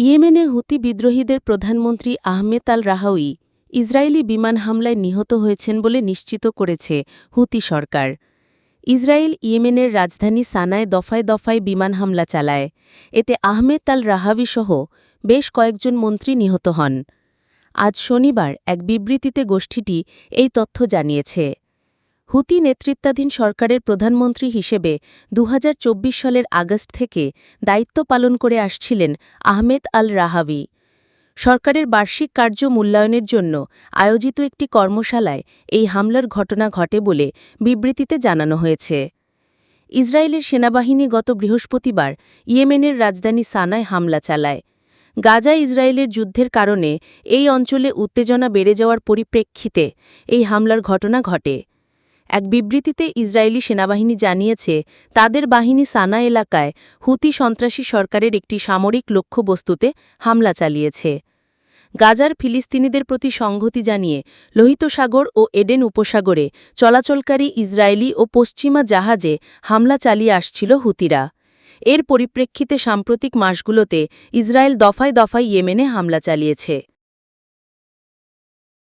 ইয়েমেনে হুতি বিদ্রোহীদের প্রধানমন্ত্রী আহমেদ আল রাহাউই ইসরায়েলি বিমান হামলায় নিহত হয়েছেন বলে নিশ্চিত করেছে হুতি সরকার। ইসরায়েল ইয়েমেনের রাজধানী সানায় দফায় দফায় বিমান হামলা চালায়। এতে আহমেদ আল রাহাবি সহ বেশ কয়েকজন মন্ত্রী নিহত হন। আজ শনিবার এক বিবৃতিতে গোষ্ঠীটি এই তথ্য জানিয়েছে। হুতি নেতৃত্বাধীন সরকারের প্রধানমন্ত্রী হিসেবে দু হাজার চব্বিশ সালের আগস্ট থেকে দায়িত্ব পালন করে আসছিলেন আহমেদ আল রাহাবি। সরকারের বার্ষিক কার্য মূল্যায়নের জন্য আয়োজিত একটি কর্মশালায় এই হামলার ঘটনা ঘটে বলে বিবৃতিতে জানানো হয়েছে। ইসরায়েলের সেনাবাহিনী গত বৃহস্পতিবার ইয়েমেনের রাজধানী সানায় হামলা চালায়। গাজা ইসরায়েলের যুদ্ধের কারণে এই অঞ্চলে উত্তেজনা বেড়ে যাওয়ার পরিপ্রেক্ষিতে এই হামলার ঘটনা ঘটে। এক বিবৃতিতে ইসরায়েলি সেনাবাহিনী জানিয়েছে, তাদের বাহিনী সানা এলাকায় হুতি সন্ত্রাসী সরকারের একটি সামরিক লক্ষ্যবস্তুতে হামলা চালিয়েছে। গাজার ফিলিস্তিনিদের প্রতি সংহতি জানিয়ে লোহিত সাগর ও এডেন উপসাগরে চলাচলকারী ইসরায়েলি ও পশ্চিমা জাহাজে হামলা চালিয়ে আসছিল হুতিরা। এর পরিপ্রেক্ষিতে সাম্প্রতিক মাসগুলোতে ইসরায়েল দফায় দফায় ইয়েমেনে হামলা চালিয়েছে।